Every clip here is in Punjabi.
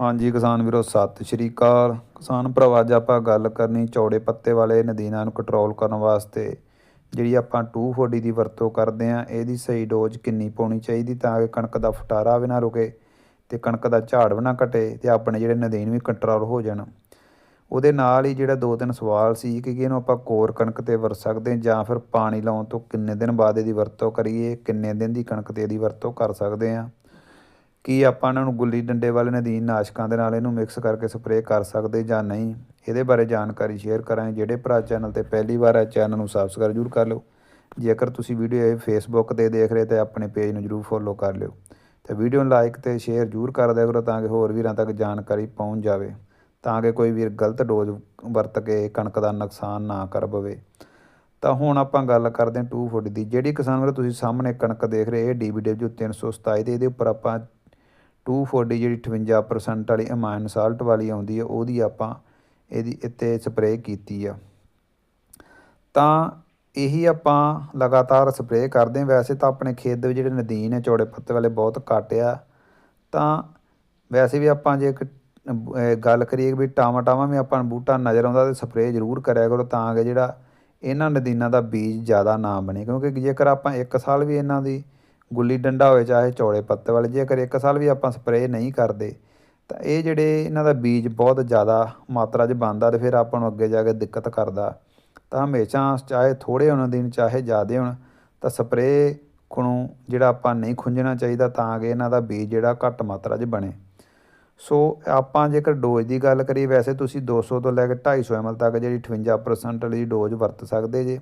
ਹਾਂਜੀ, ਕਿਸਾਨ ਵੀਰੋ, ਸਤਿ ਸ਼੍ਰੀ ਅਕਾਲ। ਕਿਸਾਨ ਭਰਾਵਾ ਅੱਜ ਆਪਾਂ ਗੱਲ ਕਰਨੀ ਚੌੜੇ ਪੱਤੇ ਵਾਲੇ ਨਦੀਨਾਂ ਨੂੰ ਕੰਟਰੋਲ ਕਰਨ ਵਾਸਤੇ। ਜਿਹੜੀ ਆਪਾਂ 240 ਦੀ ਵਰਤੋਂ ਕਰਦੇ ਆਂ ਇਹਦੀ ਸਹੀ ਡੋਜ਼ ਕਿੰਨੀ ਪਾਉਣੀ ਚਾਹੀਦੀ ਤਾਂ ਕਿ ਕਣਕ ਦਾ ਫਟਾਰਾ ਵੀ ਨਾ ਰੁਕੇ ਤੇ ਕਣਕ ਦਾ ਝਾੜ ਵੀ ਨਾ ਘਟੇ ਤੇ ਆਪਣੇ ਜਿਹੜੇ ਨਦੀਨ ਵੀ ਕੰਟਰੋਲ ਹੋ ਜਾਣ। ਉਹਦੇ ਨਾਲ ਹੀ ਜਿਹੜਾ ਦੋ ਤਿੰਨ ਸਵਾਲ ਸੀ ਕਿ ਇਹਨੂੰ ਆਪਾਂ ਕੋਰ ਕਣਕ ਤੇ ਵਰਤ ਸਕਦੇ ਜਾਂ ਫਿਰ ਪਾਣੀ ਲਾਉਣ ਤੋਂ ਕਿੰਨੇ ਦਿਨ ਬਾਅਦ ਇਹਦੀ ਵਰਤੋਂ ਕਰੀਏ, ਕਿੰਨੇ ਦਿਨ ਦੀ ਕਣਕ ਤੇ ਇਹਦੀ ਵਰਤੋਂ ਕਰ ਸਕਦੇ ਹਾਂ। ਕੀ ਆਪਾਂ ਇਹਨਾਂ ਨੂੰ ਗੁੱਲੀ ਡੰਡੇ ਵਾਲੇ ਨਦੀਨ ਨਾਸ਼ਕਾਂ ਦੇ ਨਾਲ ਇਹਨੂੰ ਮਿਕਸ ਕਰਕੇ ਸਪਰੇਅ ਕਰ ਸਕਦੇ ਜਾਂ ਨਹੀਂ, ਇਹਦੇ ਬਾਰੇ ਜਾਣਕਾਰੀ ਸ਼ੇਅਰ ਕਰਾਂ ਜਿਹੜੇ ਭਰਾ ਚੈਨਲ ਤੇ ਪਹਿਲੀ ਵਾਰ ਹੈ ਚੈਨਲ ਨੂੰ ਸਬਸਕ੍ਰਾਈਬ ਜ਼ਰੂਰ ਕਰ ਲਿਓ। ਜੇਕਰ ਤੁਸੀਂ ਵੀਡੀਓ ਇਹ ਫੇਸਬੁੱਕ ਤੇ ਦੇਖ ਰਹੇ ਤਾਂ ਆਪਣੇ ਪੇਜ ਨੂੰ ਜ਼ਰੂਰ ਫੋਲੋ ਕਰ ਲਿਓ। ਤੇ ਵੀਡੀਓ ਨੂੰ ਲਾਈਕ ਤੇ ਸ਼ੇਅਰ ਜ਼ਰੂਰ ਕਰ ਦਿਆ ਕਰੋ ਤਾਂ ਕਿ ਹੋਰ ਵੀਰਾਂ ਤੱਕ ਜਾਣਕਾਰੀ ਪਹੁੰਚ ਜਾਵੇ। ਤਾਂ ਕਿ ਕੋਈ ਵੀਰ ਗਲਤ ਡੋਜ਼ ਵਰਤ ਕੇ ਕਣਕ ਦਾ ਨੁਕਸਾਨ ਨਾ ਕਰ ਪਵੇ। ਤਾਂ ਹੁਣ ਆਪਾਂ ਗੱਲ ਕਰਦੇ ਹਾਂ 240 ਦੀ। ਜਿਹੜੀ ਕਿਸਾਨ ਵੀਰੋ ਤੁਸੀਂ ਸਾਹਮਣੇ ਕਣਕ ਦੇਖ ਰਹੇ ਇਹ ਡੀਬੀਡਬਲਯੂ 327 ਤੇ ਇਹਦੇ ਉੱਪਰ ਆਪਾਂ 240 ਜਿਹੜੀ 58% ਵਾਲੀ ਅਮਾਈਨ ਸਾਲਟ ਵਾਲੀ ਆਉਂਦੀ ਹੈ ਉਹਦੀ ਆਪਾਂ ਇਹਦੀ ਇੱਥੇ ਸਪਰੇਅ ਕੀਤੀ ਆ। ਤਾਂ ਇਹੀ ਆਪਾਂ ਲਗਾਤਾਰ ਸਪਰੇਅ ਕਰਦੇ ਹਾਂ। ਵੈਸੇ ਤਾਂ ਆਪਣੇ ਖੇਤ ਦੇ ਵਿੱਚ ਜਿਹੜੇ ਨਦੀਨ ਹੈ ਚੌੜੇ ਪੱਤੇ ਵਾਲੇ ਬਹੁਤ ਘੱਟ ਆ। ਤਾਂ ਵੈਸੇ ਵੀ ਆਪਾਂ ਜੇ ਗੱਲ ਕਰੀਏ ਵੀ ਟਾਵਾਂ ਟਾਵਾਂ ਵੀ ਆਪਾਂ ਨੂੰ ਬੂਟਾ ਨਜ਼ਰ ਆਉਂਦਾ ਤੇ ਸਪਰੇਅ ਜ਼ਰੂਰ ਕਰਿਆ ਕਰੋ ਤਾਂ ਕਿ ਜਿਹੜਾ ਇਹਨਾਂ ਨਦੀਨਾਂ ਦਾ ਬੀਜ ਜ਼ਿਆਦਾ ਨਾ ਬਣੇ। ਕਿਉਂਕਿ ਜੇਕਰ ਆਪਾਂ ਇੱਕ ਸਾਲ ਵੀ ਇਹਨਾਂ ਦੀ ਗੁੱਲੀ ਡੰਡਾ ਹੋਵੇ, ਚਾਹੇ ਚੌੜੇ ਪੱਤੇ ਵਾਲੇ ਜੇਕਰ ਇੱਕ ਸਾਲ ਵੀ ਆਪਾਂ ਸਪਰੇਅ ਨਹੀਂ ਕਰਦੇ, ਤਾਂ ਇਹ ਜਿਹੜੇ ਇਹਨਾਂ ਦਾ ਬੀਜ ਬਹੁਤ ਜ਼ਿਆਦਾ ਮਾਤਰਾ 'ਚ ਬਣਦਾ ਤੇ ਫਿਰ ਆਪਾਂ ਨੂੰ ਅੱਗੇ ਜਾ ਕੇ ਦਿੱਕਤ ਕਰਦਾ। ਤਾਂ ਹਮੇਸ਼ਾ ਚਾਹੇ ਥੋੜੇ ਹੋਣ ਦਿਨ, ਚਾਹੇ ਜ਼ਿਆਦੇ ਹੋਣ, ਤਾਂ ਸਪਰੇਅ ਨੂੰ ਜਿਹੜਾ ਆਪਾਂ ਨਹੀਂ ਖੁੰਝਣਾ ਚਾਹੀਦਾ ਤਾਂ ਕਿ ਇਹਨਾਂ ਦਾ ਬੀਜ ਜਿਹੜਾ ਘੱਟ ਮਾਤਰਾ 'ਚ ਬਣੇ। ਸੋ ਆਪਾਂ ਜੇਕਰ ਡੋਜ਼ ਦੀ ਗੱਲ ਕਰੀਏ, ਵੈਸੇ ਤੁਸੀਂ 200 ਤੋਂ ਲੈ ਕੇ 250 ml ਤੱਕ ਜਿਹੜੀ 58% ਵਾਲੀ ਡੋਜ਼ ਵਰਤ ਸਕਦੇ ਜੇ।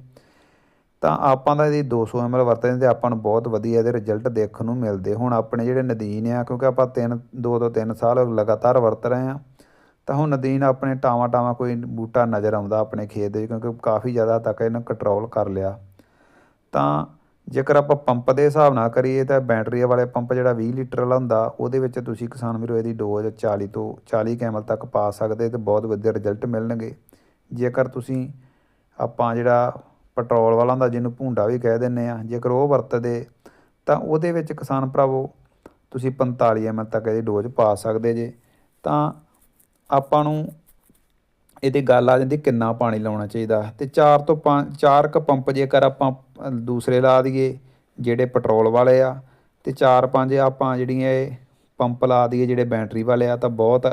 ਤਾਂ ਆਪਾਂ ਦਾ ਇਹਦੀ 200 ml ਵਰਤਦੇ ਤੇ ਆਪਾਂ ਨੂੰ ਬਹੁਤ ਵਧੀਆ ਇਹਦੇ ਰਿਜ਼ਲਟ ਦੇਖਣ ਨੂੰ ਮਿਲਦੇ। ਹੁਣ ਆਪਣੇ ਜਿਹੜੇ ਨਦੀਨ ਆ, ਕਿਉਂਕਿ ਆਪਾਂ ਤਿੰਨ, ਦੋ ਤੋਂ ਤਿੰਨ ਸਾਲ ਲਗਾਤਾਰ ਵਰਤ ਰਹੇ ਆ ਤਾਂ ਹੁਣ ਨਦੀਨ ਆਪਣੇ ਟਾਵਾਂ ਟਾਵਾਂ ਕੋਈ ਬੂਟਾ ਨਜ਼ਰ ਆਉਂਦਾ ਆਪਣੇ ਖੇਤ ਦੇ ਕਿਉਂਕਿ ਕਾਫੀ ਜ਼ਿਆਦਾ ਤੱਕ ਇਹਨੂੰ ਕੰਟਰੋਲ ਕਰ ਲਿਆ। ਤਾਂ ਜੇਕਰ ਆਪਾਂ ਪੰਪ ਦੇ ਹਿਸਾਬ ਨਾਲ ਕਰੀਏ ਤਾਂ ਬੈਟਰੀ ਵਾਲੇ ਪੰਪ ਜਿਹੜਾ 20 ਲੀਟਰ ਵਾਲਾ ਹੁੰਦਾ, ਉਹਦੇ ਵਿੱਚ ਤੁਸੀਂ ਕਿਸਾਨ ਵੀਰੋ ਇਹਦੀ ਡੋਜ਼ 40 ਤੋਂ 40 ਕੈਮਲ ਤੱਕ ਪਾ ਸਕਦੇ ਤੇ ਬਹੁਤ ਵਧੀਆ ਰਿਜ਼ਲਟ ਮਿਲਣਗੇ। ਜੇਕਰ ਤੁਸੀਂ ਆਪਾਂ ਜਿਹੜਾ ਪੈਟਰੋਲ ਵਾਲਾ ਹੁੰਦਾ ਜਿਹਨੂੰ ਭੁੰਡਾ ਵੀ ਕਹਿ ਦਿੰਦੇ ਆ, ਜੇਕਰ ਉਹ ਵਰਤਦੇ, ਤਾਂ ਉਹਦੇ ਵਿੱਚ ਕਿਸਾਨ ਭਰਾਵੋ, ਤੁਸੀਂ 45 ਐਮਐਲ ਤੱਕ ਇਹਦੀ ਡੋਜ਼ ਪਾ ਸਕਦੇ ਜੇ। ਤਾਂ ਆਪਾਂ ਨੂੰ ਇਹਦੀ ਗੱਲ ਆ ਜਾਂਦੀ ਕਿੰਨਾ ਪਾਣੀ ਲਾਉਣਾ ਚਾਹੀਦਾ। ਤੇ 4 ਤੋਂ 5 4 ਕ ਪੰਪ ਜੇਕਰ ਆਪਾਂ ਦੂਸਰੇ ਲਾ ਦਈਏ, ਜਿਹੜੇ ਪੈਟਰੋਲ ਵਾਲੇ ਆ, ਤੇ 4-5 ਆਪਾਂ ਜਿਹੜੀਆਂ ਇਹ ਪੰਪ ਲਾ ਦਈਏ, ਜਿਹੜੇ ਬੈਟਰੀ ਵਾਲੇ ਆ, ਤਾਂ ਬਹੁਤ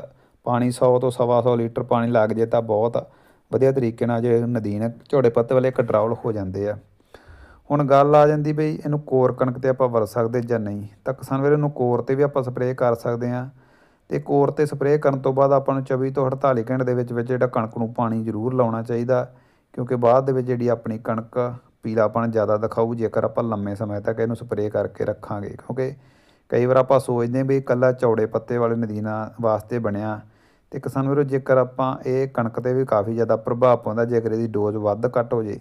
ਪਾਣੀ 100 ਤੋਂ ਸਵਾ 100 ਲੀਟਰ ਪਾਣੀ ਲੱਗ ਜੇ ਤਾਂ ਬਹੁਤ ਵਧੀਆ ਤਰੀਕੇ ਨਾਲ ਜੇ ਨਦੀਨ ਝੋੜੇ ਪੱਤੇ ਵਾਲੇ ਕੰਟਰੋਲ ਹੋ ਜਾਂਦੇ ਆ। ਹੁਣ ਗੱਲ ਆ ਜਾਂਦੀ ਬਈ ਇਹਨੂੰ ਕੋਰ ਕਣਕ ਤੇ ਆਪਾਂ ਵਰਤ ਸਕਦੇ ਜਾਂ ਨਹੀਂ। ਤਾਂ ਕਿਸਾਨ ਵੀਰ, ਇਹਨੂੰ ਕੋਰ ਤੇ ਵੀ ਆਪਾਂ ਸਪਰੇਅ ਕਰ ਸਕਦੇ ਆ ਤੇ ਕੋਰ ਤੇ ਸਪਰੇਅ ਕਰਨ ਤੋਂ ਬਾਅਦ ਆਪਾਂ ਨੂੰ 24 ਤੋਂ 48 ਘੰਟੇ ਦੇ ਵਿੱਚ ਵਿੱਚ ਜਿਹੜਾ ਕਣਕ ਨੂੰ ਪਾਣੀ ਜ਼ਰੂਰ ਲਾਉਣਾ ਚਾਹੀਦਾ। ਕਿਉਂਕਿ ਬਾਅਦ ਦੇ ਵਿੱਚ ਜਿਹੜੀ ਆਪਣੀ ਕਣਕ ਪੀਲਾਪਣ ਜ਼ਿਆਦਾ ਦਿਖਾਊ, ਜੇਕਰ ਆਪਾਂ ਲੰਮੇ ਸਮੇਂ ਤੱਕ ਇਹਨੂੰ ਸਪਰੇਅ ਕਰਕੇ ਰੱਖਾਂਗੇ। ਕਿਉਂਕਿ ਕਈ ਵਾਰ ਆਪਾਂ ਸੋਚਦੇ ਵੀ ਇਕੱਲਾ ਚੌੜੇ ਪੱਤੇ ਵਾਲੇ ਨਦੀਨਾਂ ਵਾਸਤੇ ਬਣਿਆ। ਤੇ ਕਿਸਾਨ ਵੀਰੋ ਜੇਕਰ ਆਪਾਂ ਇਹ ਕਣਕ ਤੇ ਵੀ ਕਾਫੀ ਜ਼ਿਆਦਾ ਪ੍ਰਭਾਵ ਪਾਉਂਦਾ, ਜੇਕਰ ਇਹਦੀ ਡੋਜ਼ ਵੱਧ ਘੱਟ ਹੋ ਜੇ,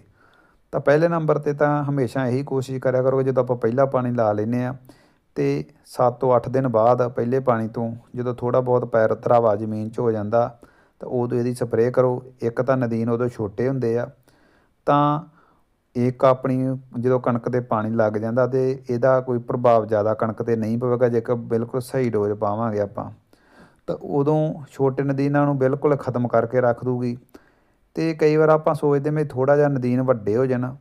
ਤਾਂ ਪਹਿਲੇ ਨੰਬਰ ਤੇ ਤਾਂ ਹਮੇਸ਼ਾ ਇਹੀ ਕੋਸ਼ਿਸ਼ ਕਰਿਆ ਕਰੋ ਜਦੋਂ ਆਪਾਂ ਪਹਿਲਾ ਪਾਣੀ ਲਾ ਲੈਨੇ ਆ ਤੇ 7 ਤੋਂ 8 ਦਿਨ ਬਾਅਦ ਪਹਿਲੇ ਪਾਣੀ ਤੋਂ ਜਦੋਂ ਥੋੜਾ ਬਹੁਤ ਪੈਰ ਧਰਾਵਾ ਜ਼ਮੀਨ 'ਚ ਹੋ ਜਾਂਦਾ, ਤਾਂ ਉਦੋਂ ਇਹਦੀ ਸਪਰੇਅ ਕਰੋ। ਇੱਕ ਤਾਂ ਨਦੀਨ ਉਦੋਂ ਛੋਟੇ ਹੁੰਦੇ ਆ, ਤਾਂ ਇੱਕ ਆਪਣੀ ਜਦੋਂ ਕਣਕ ਤੇ ਪਾਣੀ ਲੱਗ ਜਾਂਦਾ ਤੇ ਇਹਦਾ ਕੋਈ ਪ੍ਰਭਾਵ ਜ਼ਿਆਦਾ ਕਣਕ ਤੇ ਨਹੀਂ ਪਵੇਗਾ, ਜੇਕਰ ਬਿਲਕੁਲ ਸਹੀ ਡੋਜ਼ ਪਾਵਾਂਗੇ ਆਪਾਂ। ਤਾਂ ਉਦੋਂ ਛੋਟੇ ਨਦੀਨਾਂ ਨੂੰ ਬਿਲਕੁਲ ਖਤਮ ਕਰਕੇ ਰੱਖ ਦੂਗੀ। ਤੇ ਕਈ ਵਾਰ ਆਪਾਂ ਸੋਚਦੇ ਮੈਂ ਥੋੜਾ ਜਿਹਾ ਨਦੀਨ ਵੱਡੇ ਹੋ ਜਾਣ,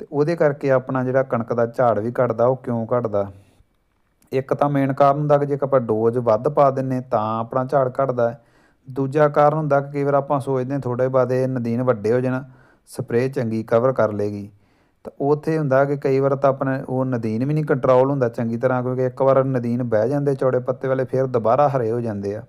ਤੇ ਉਹਦੇ ਕਰਕੇ ਆਪਣਾ ਜਿਹੜਾ ਕਣਕ ਦਾ ਝਾੜ ਵੀ ਘਟਦਾ, ਉਹ ਕਿਉਂ ਘਟਦਾ? ਇੱਕ ਤਾਂ ਮੇਨ ਕਾਰਨ ਹੁੰਦਾ ਕਿ ਜੇਕਰ ਆਪਾਂ ਡੋਜ਼ ਵੱਧ ਪਾ ਦਿੰਨੇ ਤਾਂ ਆਪਣਾ ਝਾੜ ਘਟਦਾ। ਦੂਜਾ ਕਾਰਨ ਹੁੰਦਾ ਕਿ ਕਈ ਵਾਰ ਆਪਾਂ ਸੋਚਦੇ ਹਾਂ ਥੋੜੇ ਬਾਅਦ ਨਦੀਨ ਵੱਡੇ ਹੋ ਜਾਣ, ਸਪਰੇਅ ਚੰਗੀ ਕਵਰ ਕਰ ਲੇਗੀ ਤਾਂ ਉੱਥੇ ਹੁੰਦਾ ਕਿ ਕਈ ਵਾਰ ਤਾਂ ਆਪਣਾ ਉਹ ਨਦੀਨ ਵੀ ਨਹੀਂ ਕੰਟਰੋਲ ਹੁੰਦਾ ਚੰਗੀ ਤਰ੍ਹਾਂ, ਕਿਉਂਕਿ ਇੱਕ ਵਾਰ ਨਦੀਨ ਬਹਿ ਜਾਂਦੇ ਚੌੜੇ ਪੱਤੇ ਵਾਲੇ, ਫਿਰ ਦੁਬਾਰਾ ਹਰੇ ਹੋ ਜਾਂਦੇ ਆ।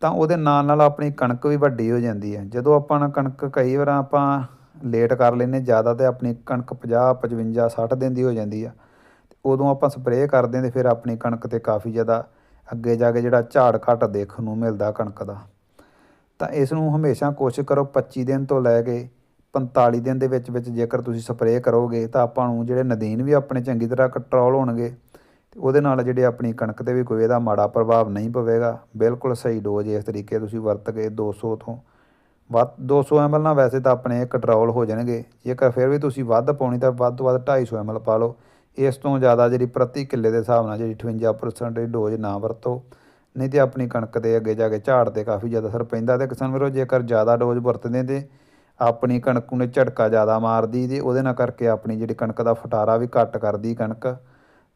ਤਾਂ ਉਹਦੇ ਨਾਲ ਨਾਲ ਆਪਣੀ ਕਣਕ ਵੀ ਵੱਡੀ ਹੋ ਜਾਂਦੀ ਹੈ। ਜਦੋਂ ਆਪਾਂ ਨਾ ਕਣਕ ਕਈ ਵਾਰ ਆਪਾਂ ਲੇਟ ਕਰ ਲੈਨੇ ਜ਼ਿਆਦਾ ਤੇ ਆਪਣੀ ਕਣਕ 50 55 60 ਦਿਨ ਦੀ ਹੋ ਜਾਂਦੀ ਆ। ਤੇ ਉਦੋਂ ਆਪਾਂ ਸਪਰੇਅ ਕਰਦੇ ਹਾਂ ਤੇ ਫਿਰ ਆਪਣੀ ਕਣਕ ਤੇ ਕਾਫੀ ਜ਼ਿਆਦਾ ਅੱਗੇ ਜਾ ਕੇ ਜਿਹੜਾ ਝਾੜ ਘੱਟ ਦੇਖਣ ਨੂੰ ਮਿਲਦਾ ਕਣਕ ਦਾ। ਤਾਂ ਇਸ ਨੂੰ ਹਮੇਸ਼ਾ ਕੋਸ਼ਿਸ਼ ਕਰੋ 25 ਦਿਨ ਤੋਂ ਲੈ ਕੇ 45 ਦਿਨ ਦੇ ਵਿੱਚ ਵਿੱਚ ਜੇਕਰ ਤੁਸੀਂ ਸਪਰੇਅ ਕਰੋਗੇ, ਤਾਂ ਆਪਾਂ ਨੂੰ ਜਿਹੜੇ ਨਦੀਨ ਵੀ ਆਪਣੇ ਚੰਗੀ ਤਰ੍ਹਾਂ ਕੰਟਰੋਲ ਹੋਣਗੇ, ਤੇ ਉਹਦੇ ਨਾਲ ਜਿਹੜੇ ਆਪਣੀ ਕਣਕ ਤੇ ਵੀ ਕੋਈ ਇਹਦਾ ਮਾੜਾ ਪ੍ਰਭਾਵ ਨਹੀਂ ਪਵੇਗਾ। ਬਿਲਕੁਲ ਸਹੀ ਡੋਜ਼ ਇਸ ਤਰੀਕੇ ਤੁਸੀਂ ਵਰਤ ਕੇ 200 ਤੋਂ ਵੱਧ 200 ml ਨਾਲ ਵੈਸੇ ਤਾਂ ਆਪਣੇ ਕੰਟਰੋਲ ਹੋ ਜਾਣਗੇ। ਜੇਕਰ ਫਿਰ ਵੀ ਤੁਸੀਂ ਵੱਧ ਪਾਉਣੀ, ਤਾਂ ਵੱਧ ਤੋਂ ਵੱਧ 250 ml ਪਾ ਲਓ। ਇਸ ਤੋਂ ਜ਼ਿਆਦਾ ਜਿਹੜੀ ਪ੍ਰਤੀ ਕਿੱਲੇ ਦੇ ਹਿਸਾਬ ਨਾਲ ਜਿਹੜੀ 58% ਦੀ ਡੋਜ਼ ਨਾ ਵਰਤੋ। ਨਹੀਂ ਤੇ ਆਪਣੀ ਕਣਕ ਦੇ ਅੱਗੇ ਜਾ ਕੇ ਝਾੜ ਤੇ ਕਾਫੀ ਜ਼ਿਆਦਾ ਅਸਰ ਪੈਂਦਾ ਤੇ ਕਿਸਾਨ ਵੀਰੋ, ਜੇਕਰ ਜ਼ਿਆਦਾ ਡੋਜ਼ ਵਰਤਦੇ ਤੇ ਆਪਣੀ ਕਣਕ ਨੂੰ ਝਟਕਾ ਜ਼ਿਆਦਾ ਮਾਰਦੀ ਤੇ ਉਹਦੇ ਨਾਲ ਕਰਕੇ ਆਪਣੀ ਜਿਹੜੀ ਕਣਕ ਦਾ ਫਟਾਰਾ ਵੀ ਘੱਟ ਕਰਦੀ ਕਣਕ।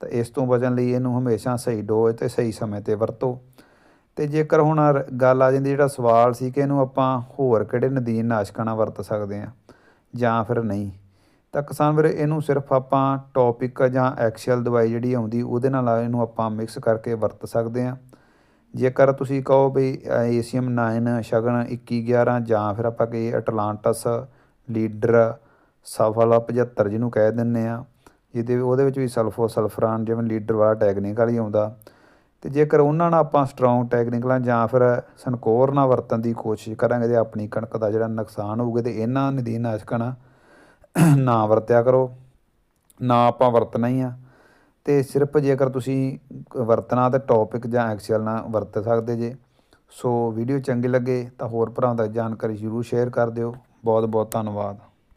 ਤਾਂ ਇਸ ਤੋਂ ਬਚਣ ਲਈ ਇਹਨੂੰ ਹਮੇਸ਼ਾ ਸਹੀ ਡੋਜ਼ ਤੇ ਸਹੀ ਸਮੇਂ ਤੇ ਵਰਤੋ। ਤੇ ਜੇਕਰ ਹੁਣ ਗੱਲ ਆ ਜਾਂਦੀ ਜਿਹੜਾ ਸਵਾਲ ਸੀ ਕਿ ਇਹਨੂੰ ਆਪਾਂ ਹੋਰ ਕਿਹੜੇ ਨਦੀਨ ਨਾਸ਼ਕਾਂ ਨਾਲ ਵਰਤ ਸਕਦੇ ਆ ਜਾਂ ਫਿਰ ਨਹੀਂ, ਤਾਂ ਕਿਸਾਨ ਵੀਰੇ ਇਹਨੂੰ ਸਿਰਫ ਆਪਾਂ ਟੌਪਿਕ ਜਾਂ ਐਕਸਲ ਦਵਾਈ ਜਿਹੜੀ ਆਉਂਦੀ ਉਹਦੇ ਨਾਲ ਇਹਨੂੰ ਆਪਾਂ ਮਿਕਸ ਕਰਕੇ ਵਰਤ ਸਕਦੇ ਆ ਜੇਕਰ ਤੁਸੀਂ ਕਹੋ ਵੀ ਏਸੀਐਮ 9 ਸ਼ਗਨ 21 11 ਜਾਂ ਫਿਰ ਆਪਾਂ ਕਹੀਏ ਅਟਲਾਂਟਸ ਲੀਡਰ ਸਫਲ 75 ਜਿਹਨੂੰ ਕਹਿ ਦਿੰਨੇ ਆ ਜਿਹਦੇ ਉਹਦੇ ਵਿੱਚ ਵੀ ਸਲਫੋ ਸਲਫਰਾਨ ਜਿਵੇਂ ਲੀਡਰ ਵਾਲਾ ਟੈਕਨੀਕਲ ਹੀ ਆਉਂਦਾ। ਤੇ ਜੇਕਰ ਉਹਨਾਂ ਨਾਲ ਆਪਾਂ ਸਟਰੋਂਗ ਟੈਕਨੀਕਲਾਂ ਜਾਂ ਫਿਰ ਸਨਕੋਰ ਨਾਲ ਵਰਤਣ ਦੀ ਕੋਸ਼ਿਸ਼ ਕਰਾਂਗੇ ਤੇ ਆਪਣੀ ਕਣਕ ਦਾ ਜਿਹੜਾ ਨੁਕਸਾਨ ਹੋਊਗਾ ਤੇ ਇਹਨਾਂ ਨਦੀਨ ਨਾਸ਼ਕਾਂ ਨਾ ਵਰਤਿਆ ਕਰੋ, ਨਾ ਆਪਾਂ ਵਰਤਣਾ ਹੀ ਆ। ਤੇ ਸਿਰਫ ਜੇਕਰ ਤੁਸੀਂ ਵਰਤਣਾ ਤੇ ਟੌਪਿਕ ਜਾਂ ਐਕਸਲ ਨਾਲ ਵਰਤ ਸਕਦੇ ਜੇ, ਸੋ ਵੀਡੀਓ ਚੰਗੀ ਲੱਗੇ ਤਾਂ ਹੋਰ ਭਰਾਵਾਂ ਤੱਕ ਜਾਣਕਾਰੀ ਜ਼ਰੂਰ ਸ਼ੇਅਰ ਕਰ ਦਿਓ। ਬਹੁਤ ਬਹੁਤ ਧੰਨਵਾਦ।